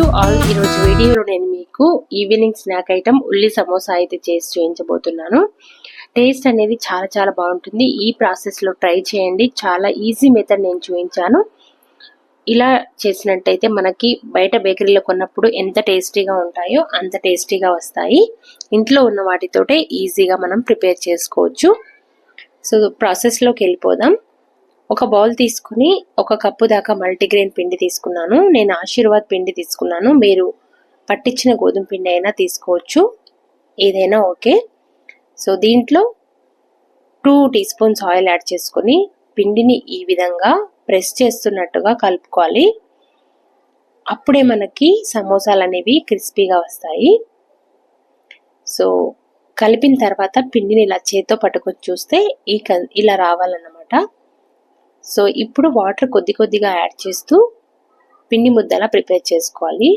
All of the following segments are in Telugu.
టు ఆల్ ఈరోజు వీడియోలో నేను మీకు ఈవినింగ్ స్నాక్ ఐటమ్ ఉల్లి సమోసా అయితే చేసి చూపించబోతున్నాను. టేస్ట్ అనేది చాలా చాలా బాగుంటుంది. ఈ ప్రాసెస్లో ట్రై చేయండి. చాలా ఈజీ మెథడ్ నేను చూపించాను. ఇలా చేసినట్టయితే మనకి బయట బేకరీలో కొన్నప్పుడు ఎంత టేస్టీగా ఉంటాయో అంత టేస్టీగా వస్తాయి. ఇంట్లో ఉన్న వాటితోటే ఈజీగా మనం ప్రిపేర్ చేసుకోవచ్చు. సో ప్రాసెస్లోకి వెళ్ళిపోదాం. ఒక బౌల్ తీసుకుని ఒక కప్పు దాకా మల్టీగ్రెయిన్ పిండి తీసుకున్నాను. నేను ఆశీర్వాద్ పిండి తీసుకున్నాను. మీరు పట్టించిన గోధుమ పిండి అయినా తీసుకోవచ్చు. ఏదైనా ఓకే. సో దీంట్లో two tea spoons oil add చేసుకొని పిండిని ఈ విధంగా ప్రెస్ చేస్తున్నట్టుగా కలుపుకోవాలి. అప్పుడే మనకి సమోసాలు అనేవి క్రిస్పీగా వస్తాయి. సో కలిపిన తర్వాత పిండిని ఇలా చేత్తో పట్టుకొని చూస్తే ఈ ఇలా రావాలన్నమాట. సో ఇప్పుడు వాటర్ కొద్ది కొద్దిగా యాడ్ చేస్తూ పిండి ముద్దలా ప్రిపేర్ చేసుకోవాలి.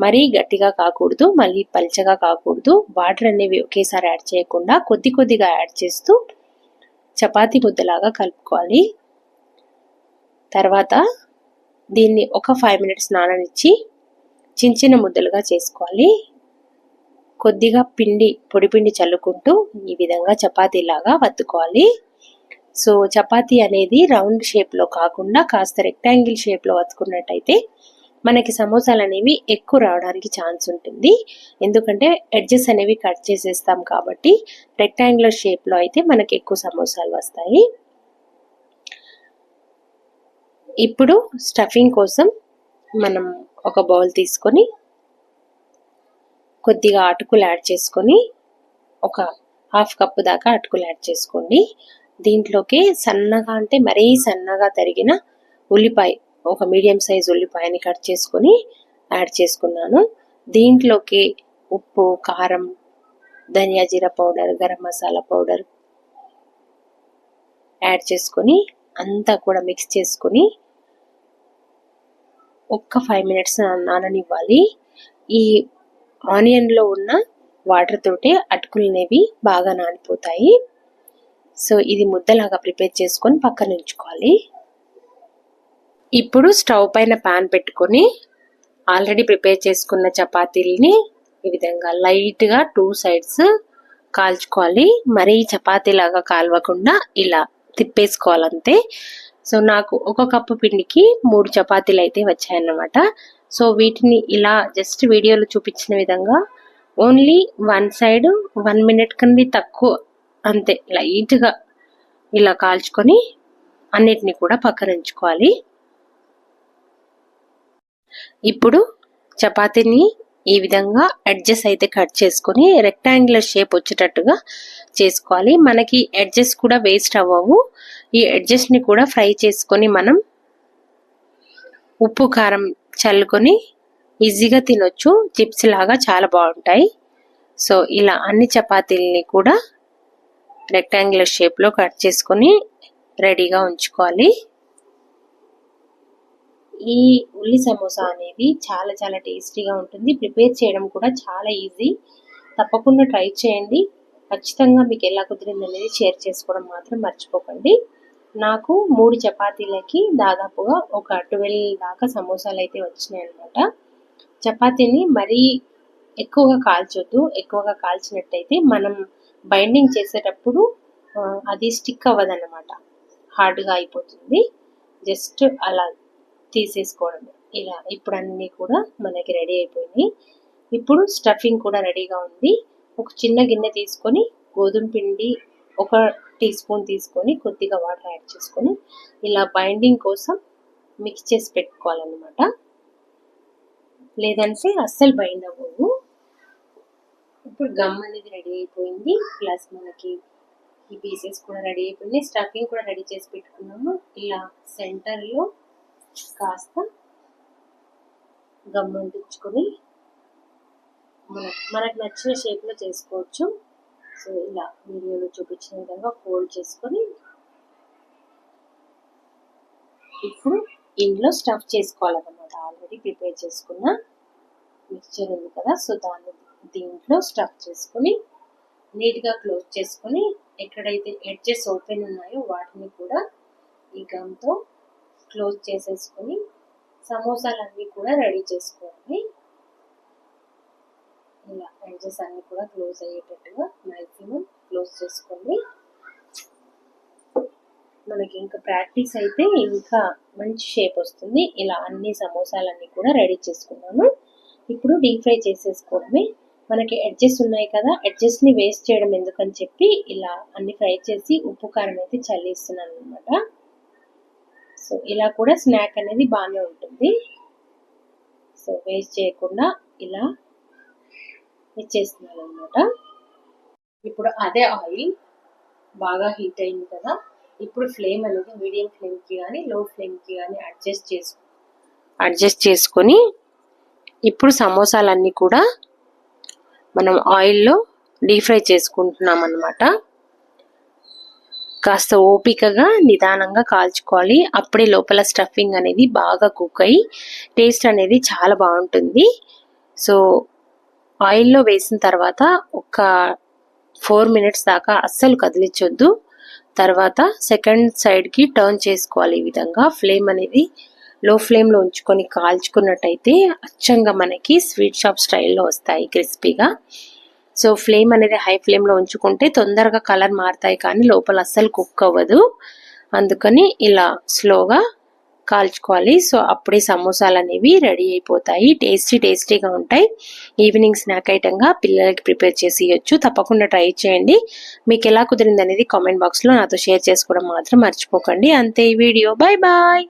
మరీ గట్టిగా కాకూడదు మళ్ళీ పల్చగా కాకూడదు. వాటర్ అనేవి ఒకేసారి యాడ్ చేయకుండా కొద్ది కొద్దిగా యాడ్ చేస్తూ చపాతీ ముద్దలాగా కలుపుకోవాలి. తర్వాత దీన్ని ఒక ఫైవ్ మినిట్స్ నాననిచ్చి చిన్న చిన్న ముద్దలుగా చేసుకోవాలి. కొద్దిగా పిండి పొడి పిండి చల్లుకుంటూ ఈ విధంగా చపాతీలాగా వత్తుకోవాలి. సో చపాతీ అనేది రౌండ్ షేప్లో కాకుండా కాస్త రెక్టాంగిల్ షేప్లో వత్తుకున్నట్టయితే మనకి సమోసాలు అనేవి ఎక్కువ రావడానికి ఛాన్స్ ఉంటుంది. ఎందుకంటే ఎడ్జెస్ అనేవి కట్ చేసేస్తాం కాబట్టి రెక్టాంగులర్ షేప్లో అయితే మనకి ఎక్కువ సమోసాలు వస్తాయి. ఇప్పుడు స్టఫింగ్ కోసం మనం ఒక బౌల్ తీసుకొని కొద్దిగా అటుకులు యాడ్ చేసుకొని ఒక హాఫ్ కప్పు దాకా అటుకులు యాడ్ చేసుకోండి. దీంట్లోకి సన్నగా అంటే మరీ సన్నగా తరిగిన ఉల్లిపాయ ఒక మీడియం సైజ్ ఉల్లిపాయని కట్ చేసుకొని యాడ్ చేసుకున్నాను. దీంట్లోకి ఉప్పు కారం ధనియా జీర powder garam masala powder add చేసుకొని అంతా కూడా మిక్స్ చేసుకొని ఒక్క ఫైవ్ మినిట్స్ నాననివ్వాలి. ఈ ఆనియన్లో ఉన్న వాటర్ తోటే అటుకులు అనేవి బాగా నానిపోతాయి. సో ఇది ముద్దలాగా ప్రిపేర్ చేసుకొని పక్కన ఉంచుకోవాలి. ఇప్పుడు స్టవ్ పైన ప్యాన్ పెట్టుకొని ఆల్రెడీ ప్రిపేర్ చేసుకున్న చపాతీలని ఈ విధంగా లైట్గా టూ సైడ్స్ కాల్చుకోవాలి. మరీ చపాతీలాగా కాలవకుండా ఇలా తిప్పేసుకోవాలంతే. సో నాకు ఒక కప్పు పిండికి మూడు చపాతీలు అయితే వచ్చాయన్నమాట. సో వీటిని ఇలా జస్ట్ వీడియోలో చూపించిన విధంగా only one side one minute కంది తక్కువ అంతే లైట్గా ఇలా కాల్చుకొని అన్నిటిని కూడా పక్కన ఉంచుకోవాలి ఇప్పుడు చపాతీని ఈ విధంగా అడ్జస్ట్ అయితే కట్ చేసుకొని రెక్టాంగులర్ షేప్ వచ్చేటట్టుగా చేసుకోవాలి. మనకి ఎడ్జెస్ కూడా వేస్ట్ అవ్వవు. ఈ ఎడ్జెస్ని కూడా ఫ్రై చేసుకొని మనం ఉప్పు కారం చల్లుకొని ఈజీగా తినొచ్చు. చిప్స్ లాగా చాలా బాగుంటాయి. సో ఇలా అన్ని చపాతీలని కూడా రెక్టాంగులర్ షేప్లో కట్ చేసుకొని రెడీగా ఉంచుకోవాలి. ఈ ఉల్లి సమోసా అనేది చాలా చాలా టేస్టీగా ఉంటుంది. ప్రిపేర్ చేయడం కూడా చాలా ఈజీ తప్పకుండా ట్రై చేయండి. ఖచ్చితంగా మీకు ఎలా కుదిరింది అనేది షేర్ చేసుకోవడం మాత్రం మర్చిపోకండి. నాకు మూడు చపాతీలకి దాదాపుగా ఒక ట్వెల్వ్ దాకా సమోసాలు అయితే వచ్చినాయి అనమాట చపాతీని మరీ ఎక్కువగా కాల్చొద్దు. ఎక్కువగా కాల్చినట్టయితే మనం బైండింగ్ చేసేటప్పుడు అది స్టిక్ అవ్వదన్నమాట. హార్డ్గా అయిపోతుంది. జస్ట్ అలా తీసేసుకోవడం. ఇలా ఇప్పుడు అన్నీ కూడా మనకి రెడీ అయిపోయినాయి. ఇప్పుడు స్టఫింగ్ కూడా రెడీగా ఉంది. ఒక చిన్న గిన్నె తీసుకొని గోధుమ పిండి ఒక టీ స్పూన్ తీసుకొని కొద్దిగా వాటర్ యాడ్ చేసుకొని ఇలా బైండింగ్ కోసం మిక్స్ చేసి పెట్టుకోవాలన్నమాట. లేదంటే అస్సలు బైండ్ అవ్వవు. ఇప్పుడు గమ్ అనేది రెడీ అయిపోయింది. ప్లస్ మనకి ఈ పీసెస్ కూడా రెడీ అయిపోయింది. స్టఫింగ్ కూడా రెడీ చేసి పెట్టుకున్నాము. ఇలా సెంటర్లో కాస్త గమ్ అంటించుకొని మన మనకు నచ్చిన షేప్లో చేసుకోవచ్చు. సో ఇలా వీడియోలో చూపించిన విధంగా ఫోల్డ్ చేసుకొని ఇప్పుడు ఇందులో స్టఫ్ చేసుకోవాలన్నమాట. ఆల్రెడీ ప్రిపేర్ చేసుకున్న మిక్చర్ ఉంది కదా. సో దాన్ని దీంట్లో స్టఫ్ చేసుకొని నీట్గా క్లోజ్ చేసుకొని ఎక్కడైతే ఎడ్జెస్ ఓపెన్ ఉన్నాయో వాటిని కూడా ఈ గమ్తో క్లోజ్ చేసేసుకొని సమోసాలన్నీ కూడా రెడీ చేసుకోవాలి ఇలా ఎడ్జెస్ అన్నీ కూడా క్లోజ్ అయ్యేటట్టుగా మ్యాక్సిమం క్లోజ్ చేసుకోండి మనకి ఇంకా ప్రాక్టీస్ అయితే ఇంకా మంచి షేప్ వస్తుంది. ఇలా అన్ని సమోసాలన్నీ కూడా రెడీ చేసుకున్నాను. ఇప్పుడు డీప్ ఫ్రై చేసేసుకోవడమే. మనకి ఎడ్జెస్ ఉన్నాయి కదా ఎడ్జెస్ని వేస్ట్ చేయడం ఎందుకని చెప్పి ఇలా అన్ని ఫ్రై చేసి ఉప్పు కారం అయితే చల్లిస్తున్నాను అనమాట సో ఇలా కూడా స్నాక్ అనేది బాగానే ఉంటుంది. సో వేస్ట్ చేయకుండా ఇలా ఇచ్చేస్తున్నాను అనమాట ఇప్పుడు అదే ఆయిల్ బాగా హీట్ అయింది కదా ఇప్పుడు ఫ్లేమ్ అనేది మీడియం ఫ్లేమ్కి కానీ లో ఫ్లేమ్కి కానీ అడ్జస్ట్ చేసు అడ్జస్ట్ చేసుకొని ఇప్పుడు సమోసాలన్నీ కూడా మనం ఆయిల్లో డీప్ ఫ్రై చేసుకుంటున్నాం అనమాట కాస్త ఓపికగా నిదానంగా కాల్చుకోవాలి. అప్పుడే లోపల స్టఫింగ్ అనేది బాగా కుక్ అయ్యి టేస్ట్ అనేది చాలా బాగుంటుంది. సో ఆయిల్లో వేసిన తర్వాత ఒక ఫోర్ మినిట్స్ దాకా అస్సలు కదిలించొద్దు. తర్వాత సెకండ్ సైడ్కి టర్న్ చేసుకోవాలి ఈ విధంగా. ఫ్లేమ్ అనేది లో ఫ్లేమ్లో ఉంచుకొని కాల్చుకున్నట్టయితే అచ్చంగా మనకి స్వీట్ షాప్ స్టైల్లో వస్తాయి క్రిస్పీగా. సో ఫ్లేమ్ అనేది హై ఫ్లేమ్లో ఉంచుకుంటే తొందరగా కలర్ మారుతాయి కానీ లోపల అస్సలు కుక్ అవ్వదు. అందుకని ఇలా స్లోగా కాల్చుకోవాలి. సో అప్పుడే సమోసాలు అనేవి రెడీ అయిపోతాయి. టేస్టీ టేస్టీగా ఉంటాయి. ఈవినింగ్ స్నాక్ ఐటెంగా పిల్లలకి ప్రిపేర్ చేసి ఇవ్వచ్చు తప్పకుండా ట్రై చేయండి. మీకు ఎలా కుదిరింది అనేది కామెంట్ బాక్స్లో నాతో షేర్ చేసుకోవడం మాత్రం మర్చిపోకండి. అంతే ఈ వీడియో. Bye bye